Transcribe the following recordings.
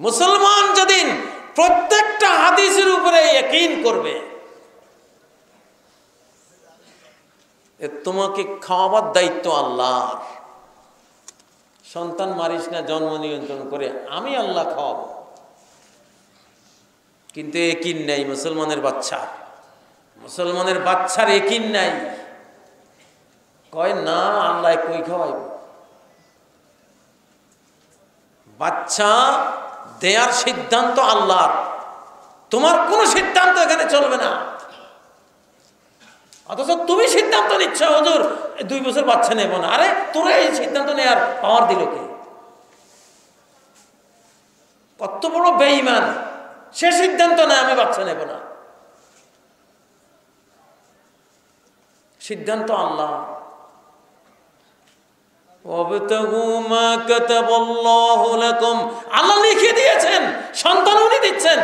মুসলমান যেদিন প্রত্যেকটা হাদিসের উপরে একইন করবে তোমাকে খাওয়াবার দায়িত্ব আল্লাহর। সন্তান মারিস না, জন্ম নিয়ন্ত্রণ করে আমি আল্লাহ খাওয়াবো। কিন্তু একিন নাই মুসলমানের বাচ্চা। মুসলমানের বাচ্চার একিন নাই। কয়, না, আল্লাহ কই খাওয়াইব? বাচ্চা দেয়ার সিদ্ধান্ত আল্লাহর। তোমার কোনো সিদ্ধান্ত এখানে চলবে না। অথচ তুমি সিদ্ধান্ত নিচ্ছ, হজুর দুই বছর বাচ্চা নেব না। আরে, তোরা এই সিদ্ধান্ত নেওয়ার পাওয়ার দিল কে? কত বড় বেঈমান। সে সিদ্ধান্ত নেয় আমি বাচ্চা নেব না। সিদ্ধান্ত আল্লাহ আল্লাহ দিয়েছেন, সন্তান উনি দিচ্ছেন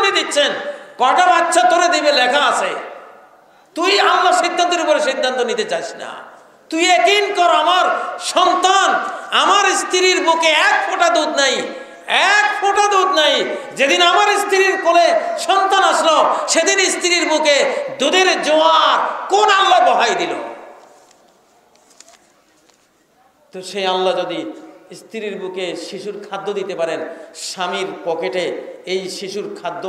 উনি দিচ্ছেন। কটা বাচ্চা লেখা আছে। তুই আল্লাহ সিদ্ধান্তের উপরে সিদ্ধান্ত নিতে চাস না। তুই একিন কর আমার সন্তান, আমার স্ত্রীর বুকে এক ফোঁটা দুধ নাই, এক ফোঁটা দুধ নাই। যেদিন আমার স্ত্রীর কোলে সন্তান আসলো, সেদিন স্ত্রীর বুকে দুধের জোয়ার কোন আল্লাহ বহাই দিল? তো সেই আল্লাহ যদি স্ত্রীর বুকে শিশুর খাদ্য দিতে পারেন, স্বামীর পকেটে এই শিশুর খাদ্য,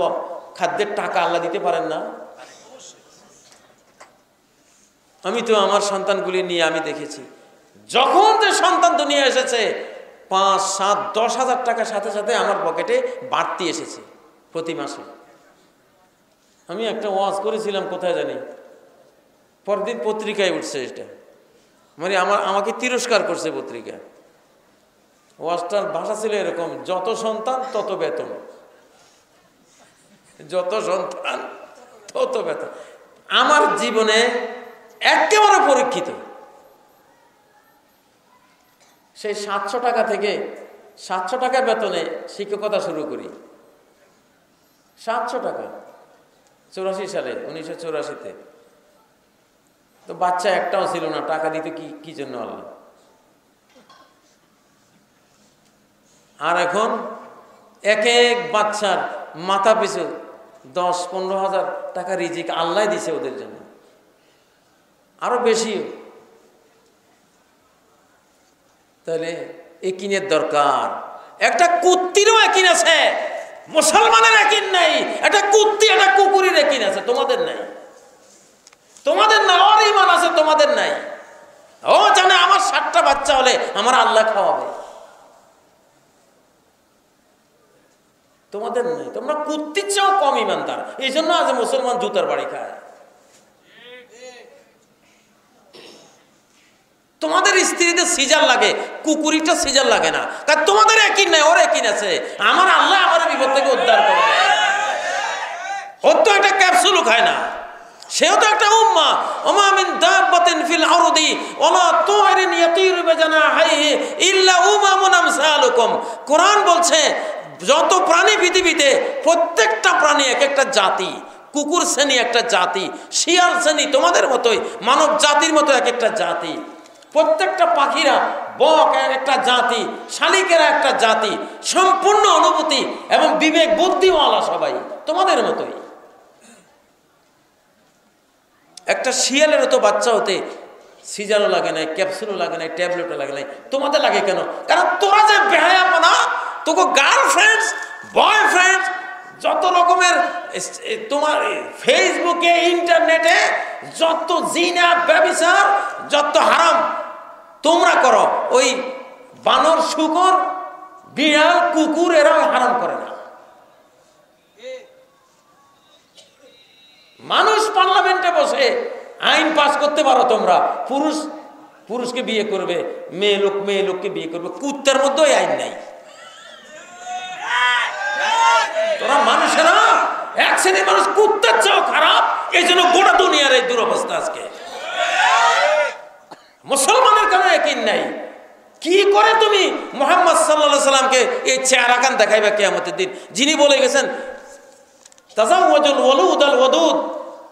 খাদ্যের টাকা আল্লাহ দিতে পারেন না? আমি তো আমার সন্তানগুলি নিয়ে আমি দেখেছি। যখন যে সন্তান দুনিয়া এসেছে, পাঁচ, সাত, দশ হাজার টাকার সাথে সাথে আমার পকেটে বাড়তি এসেছে প্রতি মাসে। আমি একটা ওয়াজ করেছিলাম, কোথায় জানি? পরদিন পত্রিকায় উঠছে এটা। মানে আমার, আমাকে তিরস্কার করছে পত্রিকা। ওয়াজটার ভাষা ছিল এরকম, যত সন্তান, তত বেতন। যত সন্তান, তত বেতন। আমার জীবনে একেবারে পরীক্ষিত। সেই সাতশো টাকা থেকে সাতশো টাকা বেতনে শিক্ষকতা শুরু করি। সাতশো টাকা। চৌরাশি সালে, উনিশশো চৌরাশিতে। তো বাচ্চা একটাও ছিল না, টাকা দিতে কি কি জন্য আল্লাহ আর এখন এক এক বাচ্চার মাথা পিছু দশ পনেরো হাজার টাকা রিজিক আল্লাহ দিছে ওদের জন্য। আরও বেশি তাহলে একিনের দরকার। একটা কুত্তিরও একিন আছে। মুসলমানের একিন নাই। একটা কুত্তি, একটা কুকুরের একিন আছে। তোমাদের নাই। তোমাদের না ওর ইমান আছে, তোমাদের নাই। ও জানে আমার সাতটা বাচ্চা হলে আমার আল্লাহ খাওয়াবে। তোমাদের নাই, তোমরা কুত্তির চেয়েও কম ইমানদার এই জন্য আজ মুসলমান জুতার বাড়ি খায়। তোমাদের স্ত্রীদের সিজার লাগে, কুকুরিটা সিজার লাগে না। কারণ তোমাদের একই নাই, ওর একই আছে। আমার আল্লাহ আমার বিপদ থেকে উদ্ধার করবে। ওর তো একটা ক্যাপসুলও খায় না। সেও তো একটা উম্মা। ওমা মিন দাব্বাতিন ফিল আরদি ওমা তুইরিন ইয়াতিরু বিজানাহিহি ইল্লা উমামুন আমসালুকুম। কোরআন বলছে, যত প্রাণী পৃথিবীতে, প্রত্যেকটা প্রাণী এক একটা জাতি, কুকুর শ্রেণি একটা জাতি, শিয়াল শ্রেণি তোমাদের মতোই, মানব জাতির মতো এক একটা জাতি। প্রত্যেকটা পাখিরা বক একটা জাতি, শালিকেরা একটা জাতি, সম্পূর্ণ অনুভূতি এবং বিবেক বুদ্ধিওয়ালা সবাই, তোমাদের মতোই। একটা শিয়ালেরও তো বাচ্চা হতে সিজারও লাগে নাই, ক্যাপসুলও লাগে নাই, ট্যাবলেটও লাগে নাই। তোমাদের লাগে কেন? কারণ তোরা যে বেহায়াপনা, তোকে গার্লফ্রেন্ডস বয়ফ্রেন্ডস যত রকমের তোমার ফেসবুকে ইন্টারনেটে যত জিনা, ব্যবচার, যত হারাম, তোমরা করো, ওই বানর, শুকর, বিড়াল, কুকুর, এরা হারাম করে না। মানুষ পার্লামেন্টে বসে আইন পাস করতে পারো তোমরা। পুরুষ, পুরুষকে বিয়ে করবে, মেয়ে লোক, মেয়ে লোককে বিয়ে করবে। কুত্তার মধ্যে ওই আইন নাই। তোরা মানুষেরা, এক শ্রেণির মানুষ, কুত্তার চেয়েও খারাপ, এই জন্য গোটা দুনিয়ার এই দুরবস্থা আজকে। মুসলমানের কেন একই নাই। কি করে তুমি মোহাম্মদ সাল্লা সাল্লামকে এই চেহারা কান দেখাইবা কেয়ামতের দিন? যিনি বলে গেছেন তাজাউজুল ওলুদ আল ওদুদ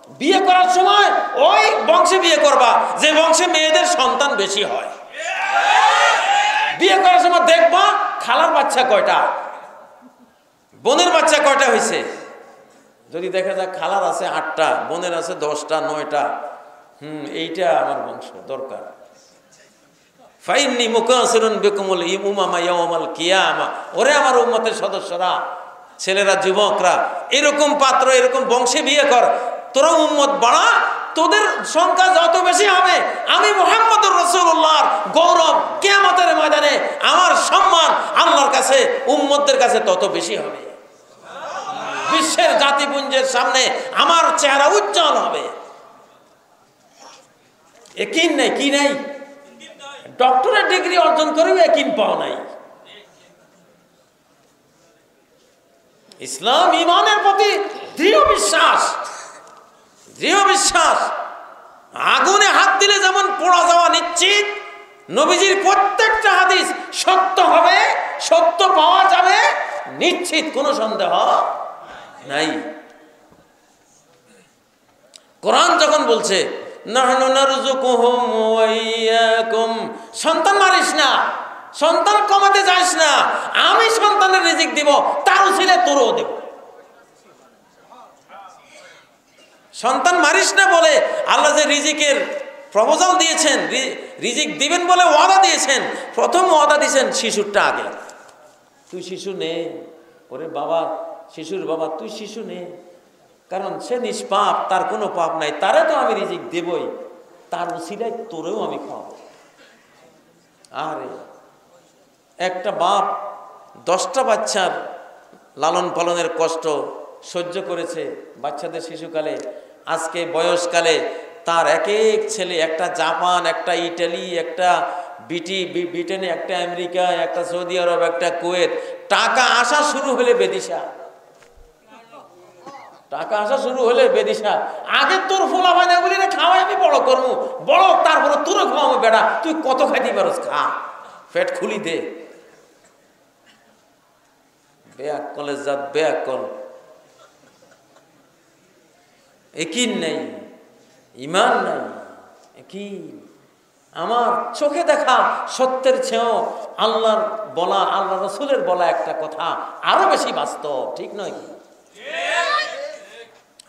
বিয়ে করার সময় ওই বংশে বিয়ে করবা, যে বংশে মেয়েদের সন্তান বেশি হয়। বিয়ে করার সময় দেখবা খালার বাচ্চা কয়টা? বোনের বাচ্চা কয়টা হয়েছে? যদি দেখা যায় খালার আছে আটটা, বোনের আছে দশটা, নয়টা, হুম, এইটা আমার বংশ, দরকার। ফাইননি মুকাসিরুন বিকুমুল ইমুমামা ইয়াউমাল কিয়ামা। ওরে আমার উম্মতের সদস্যরা, ছেলেরা, যুবকরা, এরকম পাত্র, এরকম বংশে বিয়ে কর তোরা উম্মত বাড়া, তোদের সংখ্যা যত বেশি হবে, আমি মোহাম্মদ রসুল্লাহর গৌরব কেয়ামতের ময়দানে আমার সম্মান আল্লাহর কাছে, উম্মতদের কাছে তত বেশি হবে। বিশ্বের জাতিপুঞ্জের সামনে আমার চেহারা উজ্জ্বল হবে। একিন নেই, কি নেই? ডক্টরের ডিগ্রি অর্জন করেও একিন পাও নাই। ইসলাম, ইমানের প্রতি দৃঢ় বিশ্বাস। দৃঢ় বিশ্বাস। আগুনে হাত দিলে যেমন পোড়া যাওয়া নিশ্চিত, নবীজির প্রত্যেকটা হাদিস সত্য হবে, সত্য পাওয়া যাবে, নিশ্চিত, কোনো সন্দেহ নাই। কোরআন যখন বলছে সন্তান মারিস না, সন্তান কমাতে যাস না, আমি সন্তানের রিজিক দিব তারও ছেলে তোরও দেব। সন্তান মারিস না বলে আল্লাহ যে রিজিকের প্রপোজাল দিয়েছেন রিজিক দিবেন বলে ওয়াদা দিয়েছেন, প্রথম ওয়াদা দিয়েছেন শিশুরটা আগে। তুই শিশু নে, ওরে বাবা, শিশুর বাবা, তুই শিশু নে। কারণ সে নিষ্পাপ, তার কোনো পাপ নাই, তারে তো আমি রিজিক দেবই। তার উসিলায় তোরেও আমি খাওয়াবো। আরে, একটা বাপ দশটা বাচ্চার লালন পালনের কষ্ট সহ্য করেছে বাচ্চাদের শিশুকালে আজকে বয়সকালে তার এক এক ছেলে, একটা জাপান, একটা ইটালি, একটা বিটি ব্রিটেনে, একটা আমেরিকা, একটা সৌদি আরব, একটা কুয়েত, টাকা আসা শুরু হলে বেদিশা। টাকা আসা শুরু হলে বেদিশা। আগে তোর ফোলা হয় না বলি না, খাওয়াই আমি বড় করব বড়, তারপরে তোরও খাওয়াবো বেড়া তুই কত খাইতে পারস, খা। পেট খুলি দে। বেয়াক কলেজ যাত বেয়াক কল একিন নেই, ইমান নাই, একিন। আমার চোখে দেখা সত্যের ছেও আল্লাহর বলা আল্লাহ রসুলের বলা একটা কথা আরও বেশি বাস্তব, ঠিক নয় কি?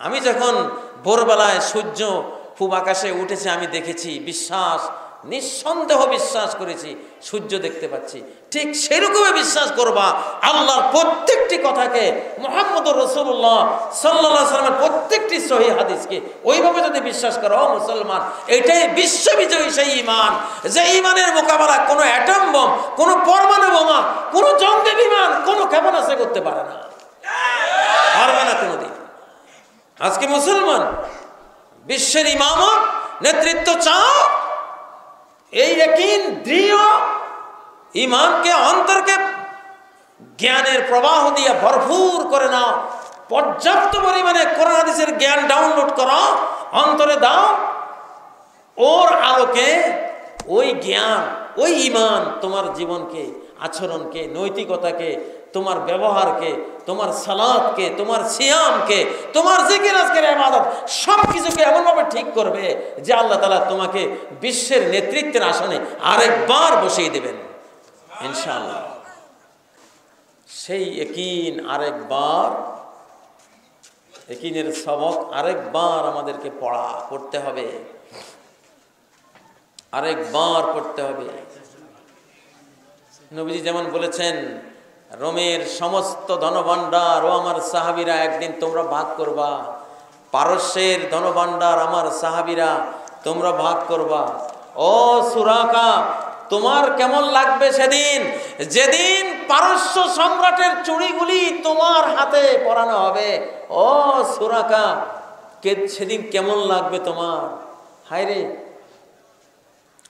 আমি যখন ভোরবেলায় সূর্য খুব আকাশে উঠেছে, আমি দেখেছি, বিশ্বাস নিঃসন্দেহ বিশ্বাস করেছি, সূর্য দেখতে পাচ্ছি। ঠিক সেরকমই বিশ্বাস করবা, আল্লাহর প্রত্যেকটি কথাকে মোহাম্মদ রসুল্লাহ সাল্লাহ সাল্লামের প্রত্যেকটি সহি হাদিসকে ওইভাবে যদি বিশ্বাস করো মুসলমান, এটাই বিশ্ববিজয়ী সেই ইমান যে ইমানের মোকাবেলা কোনো অ্যাটম বম, কোনো পরমাণু বোমা, কোনো জঙ্গে বিমান, কোনো ক্ষেপণাস্ত্র করতে পারে না। পারবে না কোনোদিন। আজকে মুসলমান, বিশ্বের ইমামত, নেতৃত্ব চাও এই একই দৃঢ় ইমানকে অন্তরকে জ্ঞানের প্রবাহ দিয়ে ভরপুর করে নাও। পর্যাপ্ত পরিমাণে কোরআন জ্ঞান ডাউনলোড করো, অন্তরে দাও। ওর আলোকে ওই জ্ঞান, ওই ইমান তোমার জীবনকে আচরণকে, নৈতিকতাকে, তোমার ব্যবহারকে, তোমার সালাদকে তোমার সিয়ামকে, তোমার জিকির, আজকের আবাদত সব কিছুকে এমনভাবে ঠিক করবে যে আল্লাহ তালা তোমাকে বিশ্বের নেতৃত্বের আসনে আরেকবার বসিয়ে দেবেন। ইনশাআল্লাহ। সেই একিন আরেকবার একিনের সবক আরেকবার আমাদেরকে পড়া, পড়তে হবে। আরেকবার পড়তে হবে। নবীজি যেমন বলেছেন, রোমের সমস্ত ধনভাণ্ডার ও আমার সাহাবিরা একদিন তোমরা ভাগ করবা। পারস্যের ধনভাণ্ডার আমার সাহাবিরা তোমরা ভাগ করবা। ও সুরাকা তোমার কেমন লাগবে সেদিন? যেদিন পারস্য সম্রাটের চুড়িগুলি তোমার হাতে পরানো হবে। ও সুরাকা কে সেদিন কেমন লাগবে তোমার? হায় রে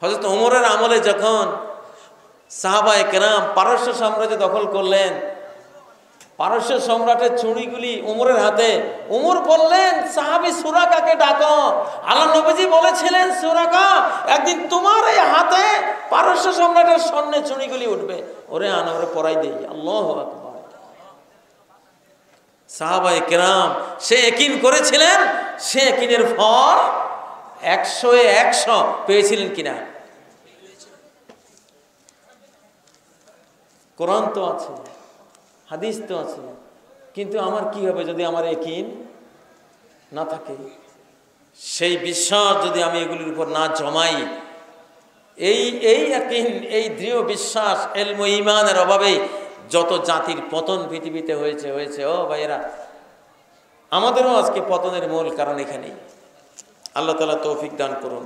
হজরত ওমরের আমলে যখন সাহাবাই কেরাম পারস্য সাম্রাজ্য দখল করলেন। পারস্য সম্রাটের চুড়িগুলি উমরের হাতে। উমর বললেন, সাহাবি সুরাকাকে ডাকো। আল্লাহ নবীজি বলেছিলেন, সুরাকা, একদিন তোমার এই হাতে পারস্য সম্রাটের স্বর্ণের চুড়িগুলি উঠবে। ওরে আন, ওরে পরাই দেই। আল্লাহ সাহাবাই কেরাম, সে একিন করেছিলেন, সে একিনের ফল একশো একশো পেয়েছিলেন কিনা? কোরআন তো আছে, হাদিস তো আছে, কিন্তু আমার কি হবে যদি আমার একিন না থাকে? সেই বিশ্বাস যদি আমি এগুলির উপর না জমাই, এই এই একিন এই দৃঢ় বিশ্বাস, এলম ইমানের অভাবে যত জাতির পতন পৃথিবীতে হয়েছে হয়েছে, ও ভাইয়েরা, আমাদেরও আজকে পতনের মূল কারণ এখানেই। আল্লাহ তালা তৌফিক দান করুন।